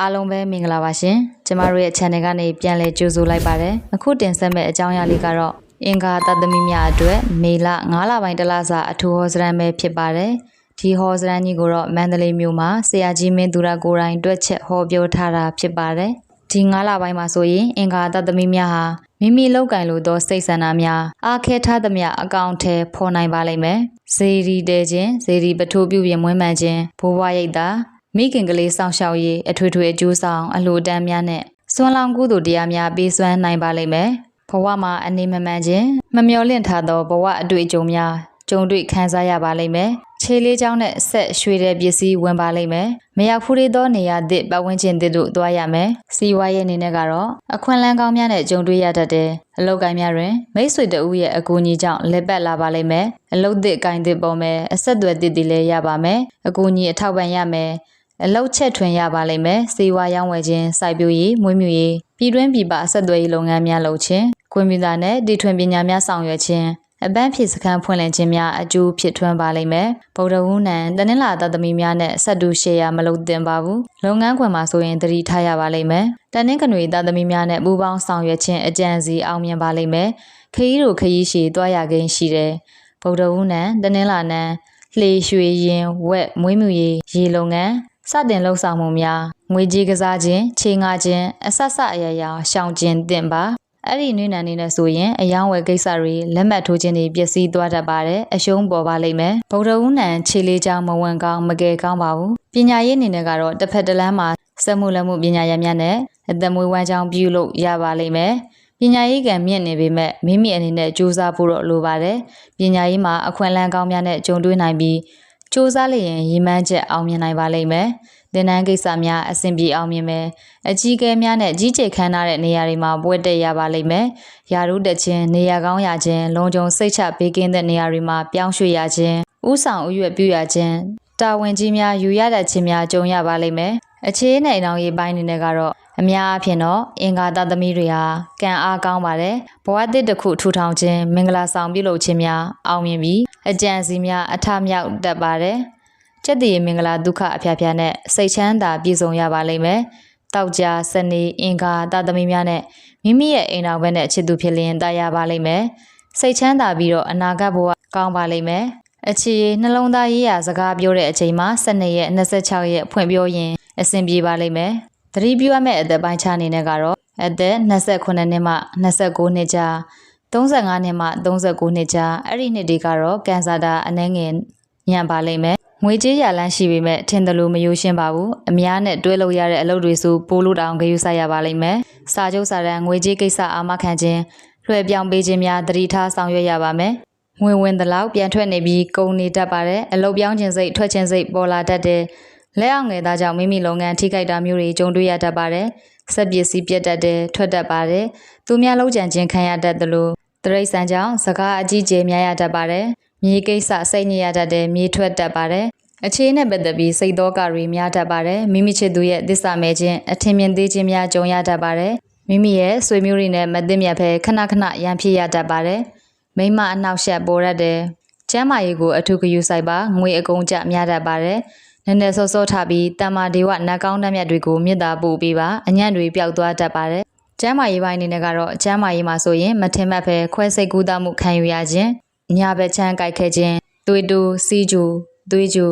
အားလုံးပဲမင်္ဂလာပါရှင်ကျမတို့ရဲ့ channel ကနေပြန်လည်ကြိုဆိုလိုက်ပါတယ်အခုတင်ဆက်မဲ့အကြောင်းအရာလေးကတော့အင်္ဂါတသမီများအတွက်မေလ9လပိုင်းတလစာအထူးဟောစရမ်းပဲဖြစ်ပါတယ်ဒီဟောစရမ်းကြီးကိုတော့မန္တလေးမြို့မှာဆရာကြီးမင်းသူရကိုယ်တိုင်တွက်ချက်ဟောပြောထားတာဖြစ်ပါတယ်ဒီ9လပိုင်းမှာဆိုရင်အင်္ဂါတသမီများဟာမိမိလောက်ကင်လို့သောစိတ်ဆန္ဒများအားခဲထားသမျှအကောင့်ထဲဖော်နိုင်ပါလိမ့်မယ်ဇေရီတဲခြင်းဇေရီပထိုးပြုပြင်မွမ်းမံခြင်းဘိုးဘွားရိတ်တာ မိခင်ကလေးစောင့်ရှောက်ရေးအထွေထွေအကျိုးဆောင်အလှူဒန်းများနဲ့စွမ်းလောင်းကုသိုလ်တရားများပေးစွမ်းနိုင်ပါလိမ့်မယ်ဘဝမှာအနေမမှန်ခြင်းမမျော်လင့်ထားသောဘဝအတွေ့အကြုံများကြုံတွေ့ခံစားရပါလိမ့်မယ်ခြေလေးချောင်းနဲ့ဆက်ရွှေတဲ့ပစ္စည်းဝင်ပါလိမ့်မယ်မရောက်ဖူးသေးသောနေရာသစ်ပတ်ဝန်းကျင်သစ်တို့သွားရမယ်စီဝါရဲ့အနေနဲ့ကတော့အခွင့်အလမ်းကောင်းများနဲ့ကြုံတွေ့ရတတ်တယ်အလောက်ကိုင်းများတွင်မိတ်ဆွေတဦးရဲ့အကူအညီကြောင့်လက်ပတ်လာပါလိမ့်မယ်အလုတ်သစ်ကိုင်းသစ်ပေါ်မယ်အဆက်အသွယ်သစ်တွေလည်းရပါမယ်အကူအညီအထောက်ပံ့ရမယ် အလောက်ချက်ထွင်ရပါလိမ့်မယ်စီဝါရောင်းဝယ်ခြင်းစိုက်ပျိုးရေးမွေးမြူရေးပြည်တွင်းပြည်ပအဆက်အသွယ်ရေးလုပ်ငန်းများလုပ်ခြင်းကွန်ပျူတာနဲ့တီထွင်ပညာများဆောင်ရွက်ခြင်းအပန်းဖြေစခန်းဖွင့်လှစ်ခြင်းများအကျိုးဖြစ်ထွန်းပါလိမ့်မယ်ဗုဒ္ဓဝုနံတနင်္လာသားသမီးများနဲ့ဆက်တူရှေ့ရမလုပ်သင့်ပါဘူးလုပ်ငန်းခွင်မှာဆိုရင်တတိထားရပါလိမ့်မယ်တနင်္ဂနွေသားသမီးများနဲ့ပူးပေါင်းဆောင်ရွက်ခြင်းအကြံစီအောင်မြင်ပါလိမ့်မယ်ခရီးတို့ခရီးရှည်တွားရခင်းရှိတယ်ဗုဒ္ဓဝုနံတနင်္လာနံလှေရွှေရင်ဝက်မွေးမြူရေးရေလုပ်ငန်း စတင်လှုပ်ဆောင်မှုများငွေကြေးကစားခြင်းချိန်ငါခြင်းအဆက်ဆက်အရာရာရှောင်ကျဉ်သင့်ပါအဲ့ဒီနွေနံနေနဲ့ဆိုရင်အယောင်းဝယ်ကိစ္စတွေလက်မှတ်ထိုးခြင်းတွေပျက်စီးသွားတတ်ပါတယ်အရှုံးပေါ်ပါလိမ့်မယ်ဗုဒ္ဓဦးနံခြေလေးချောင်းမဝန်ကောင်းမကယ်ကောင်းပါဘူးပညာရေးအနေနဲ့ကတော့တစ်ဖက်တစ်လမ်းမှာစက်မှုလက်မှုပညာရများနဲ့အသက်မွေးဝမ်းကြောင်းပြုလို့ရပါလိမ့်မယ်ပညာရေးကံမြင့်နေပေမဲ့မိမိအနေနဲ့စူးစမ်းဖို့တော့လိုပါတယ်ပညာရေးမှာအခွင့်အလမ်းကောင်းများနဲ့ကြုံတွေ့နိုင်ပြီး စူးစမ်းလျင်ရည်မှန်းချက်အောင်မြင်နိုင်ပါလိမ့်မယ်သင်တန်းကိစ္စများအဆင်ပြေအောင်မြင်မယ်။အကြီးအကဲများနဲ့ကြီးကျယ်ခမ်းနားတဲ့နေရာတွေမှာပွဲတက်ရပါလိမ့်မယ်။ယာရုတက်ခြင်းနေရာကောင်းရခြင်းလုံခြုံစိတ်ချပေးကင်းတဲ့နေရာတွေမှာပြောင်းရွှေ့ရခြင်းဥဆောင်ဥရွက်ပြုရခြင်းတာဝန်ကြီးများယူရတတ်ခြင်းများကြုံရပါလိမ့်မယ်။အခြေအနေအအောင်ရေးပိုင်းအနေနဲ့ကတော့ အများအဖြစ်တော့အင်္ဂါတသမီးတွေဟာကံအားကောင်းပါတယ်ဘဝတစ်တစ်ခုထူထောင်ခြင်းမင်္ဂလာဆောင်ပြုလုပ်ခြင်းများအောင်မြင်ပြီးအကြံစီများအထမြောက်တတ်ပါတယ်ကျက်တည်မင်္ဂလာဒုက္ခအဖျားဖျားနဲ့စိတ်ချမ်းသာပြည့်စုံရပါလိမ့်မယ်။တောက်ကြစနေအင်္ဂါတာသမီများနဲ့မိမိရဲ့အိမ်တော်ဘက်နဲ့ချစ်သူဖြစ်လျင်တာရပါလိမ့်မယ်။စိတ်ချမ်းသာပြီးတော့အနာဂတ်ဘဝကောင်းပါလိမ့်မယ်။အခြေနှလုံးသားရေးရာစကားပြောတဲ့အချိန်မှာ12ရက်26ရက်ဖွင့်ပြောရင်အဆင်ပြေပါလိမ့်မယ်။ သတိပြုရမယ့်အသက်ပိုင်းခြားအနေနဲ့ကတော့အသက်28နှစ်မှ29နှစ်ကြာ35နှစ်မှ39နှစ်ကြာအဲ့ဒီနှစ်တွေကတော့ကန်ဆာတာအနှဲငယ်ညံပါလိမ့်မယ်ငွေကြေးရလန်းရှိပေမဲ့ထင်တယ်လို့မယိုရှင်းပါဘူးအများနဲ့တွဲလို့ရတဲ့အလုပ်တွေဆိုပိုးလို့တောင်ဂရုစိုက်ရပါလိမ့်မယ်စာချုပ်စာတမ်းငွေကြေးကိစ္စအာမခံခြင်းလွှဲပြောင်းပေးခြင်းများတတိထားဆောင်ရွက်ရပါမယ်ငွေဝင်သလောက်ပြန်ထွက်နေပြီးကုန်နေတတ်ပါတယ်အလုပ်ပြောင်းခြင်းစိတ်ထွက်ခြင်းစိတ်ပေါ်လာတတ်တယ် လက်အောင်ငယ်သားကြောင့်မိမိလုပ်ငန်းထိခိုက်တာမျိုးတွေကြုံတွေ့ရတတ်ပါတယ်ဆက်ပစ္စည်းပြတ်တတ်တယ်ထွက်တတ်ပါတယ်သူများလုံးကြံခြင်းခံရတတ်တယ်လို့တရိတ်ဆန်ကြောင့်စကားအကြီးကျယ်များရတတ်ပါတယ်မြေကိစ္စစိတ်ညစ်ရတတ်တယ်မြေထွက်တတ်ပါတယ်အခြေနဲ့ပတ်သက်ပြီးစိတ်သောကတွေများတတ်ပါတယ်မိမိချစ်သူရဲ့သစ္စာမဲ့ခြင်းအထင်မြင်သေးခြင်းများကြုံရတတ်ပါတယ်မိမိရဲ့ဆွေမျိုးတွေနဲ့မသိမြတ်ဖဲခဏခဏရန်ဖြစ်ရတတ်ပါတယ်မိမအနောက်ရှက်ပေါ်ရတယ်ကျမ်းမာရေးကိုအထူးဂရုစိုက်ပါငွေအကုန်ကြများတတ်ပါတယ် နည်းနည်းစောစောထားပြီးတမ္မာဒေဝနတ်ကောင်းတတ်မြတ်တွေကိုမေတ္တာပို့ပေးပါအညံ့တွေပျောက်သွားတတ်ပါတယ်ကျမ်းမာရေးပိုင်းအနေနဲ့ကတော့ကျမ်းမာရေးမှာဆိုရင်မထင်မှတ်ဖဲခွဲစိတ်ကူးသမှုခံယူရခြင်းညာဘက်ချမ်းကြိုက်ခဲ့ခြင်းသွေးတူစီးကျူသွေးကျူ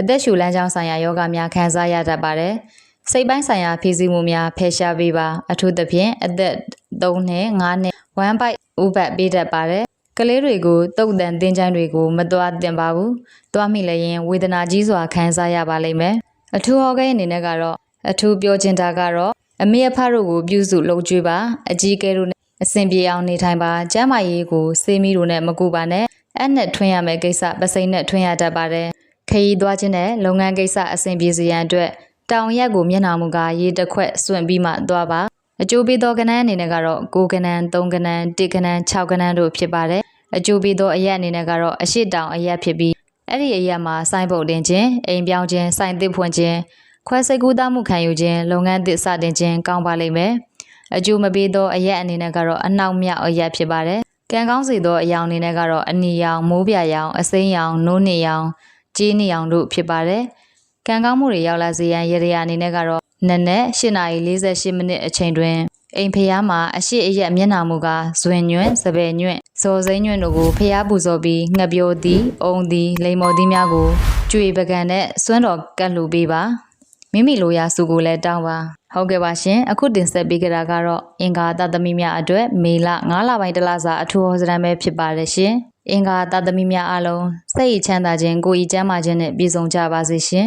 အသက်ရှူလမ်းကြောင်းဆိုင်ရာယောဂများခံစားရတတ်ပါတယ်စိတ်ပိုင်းဆိုင်ရာဖြည့်ဆည်းမှုများဖယ်ရှားပေးပါအထူးသဖြင့်အသက်3နှစ်5နှစ်1 byte ဥပတ်ပေးတတ်ပါတယ် ကလေးတွေကိုတုတ်တန်တင်းချိုင်းတွေကိုမသွားတင်ပါဘူး။သွားမိလည်းရင်ဝေဒနာကြီးစွာခံစားရပါလိမ့်မယ်။အထူးဟောကိန်းအနေနဲ့ကတော့အထူးပြောချင်တာကတော့အမေအဖတို့ကိုပြုစုလုပ်ကြွေးပါအကြီးကဲတို့နဲ့အဆင်ပြေအောင်နေထိုင်ပါကျမ်းမာရေးကိုစေးမီတို့နဲ့မကူပါနဲ့အဲ့နဲ့ထွင်းရမယ့်ကိစ္စပစိမ့်နဲ့ထွင်းရတတ်ပါတယ်ခရီးသွားခြင်းနဲ့လုပ်ငန်းကိစ္စအဆင်ပြေစေရန်အတွက်တောင်ရက်ကိုမျက်နှာမူကရေတစ်ခွက်စွန့်ပြီးမှသွားပါ အကျိုးပေးသောကဏ္ဍအနေနဲ့ကတော့9ကဏ္ဍ3ကဏ္ဍ10ကဏ္ဍ6ကဏ္ဍတို့ဖြစ်ပါတယ်အကျိုးပေးသောအရက်အနေနဲ့ကတော့အရှိတောင်အရက်ဖြစ်ပြီးအဲ့ဒီအရက်မှာစိုင်းပုတ်တင်ခြင်းအိမ်ပြောင်းခြင်းစိုင်းသစ်ဖွင့်ခြင်းခွဲစိတ်ကူးသားမှုခံယူခြင်းလုပ်ငန်းသစ်စတင်ခြင်းကောင်းပါလိမ့်မယ်အကျိုးမပေးသောအရက်အနေနဲ့ကတော့အနောက်မြောက်အရက်ဖြစ်ပါတယ်ကံကောင်းစေသောအယောင်အနေနဲ့ကတော့အနီရောင်မိုးပြရောင်အစိမ်းရောင်နိုးနေရောင်ကြေးနေရောင်တို့ဖြစ်ပါတယ်ကံကောင်းမှုတွေရောက်လာစေရန်ရရအနေနဲ့ကတော့ နက်နက်8:48မိနစ်အချိန်တွင်အိမ်ဖျားမှာအရှိအရက်မျက်နှာမူကားဇွင်ညွန့်စပယ်ညွန့်ဇော်စိမ့်ညွန့်တို့ကိုဖျားပူဇော်ပြီးငှက်ပြိုသည်အုံသည်လိမ္မော်သည်များကိုကျွေပကံနဲ့စွန်းတော်ကတ်လှူပေးပါမိမိလိုရာစုကိုလည်းတောင်းပါဟုတ်ကဲ့ပါရှင်အခုတင်ဆက်ပေးကြတာကတော့အင်္ဂါတသမီများအတွက်မေလ9လပိုင်းတလစာအထူးဟောစရမ်းပဲဖြစ်ပါတယ်ရှင်အင်္ဂါတသမီများအားလုံးစိတ်ချမ်းသာခြင်းကိုယ်ဤကျမ်းမာခြင်းနဲ့ပြည့်စုံကြပါစေရှင်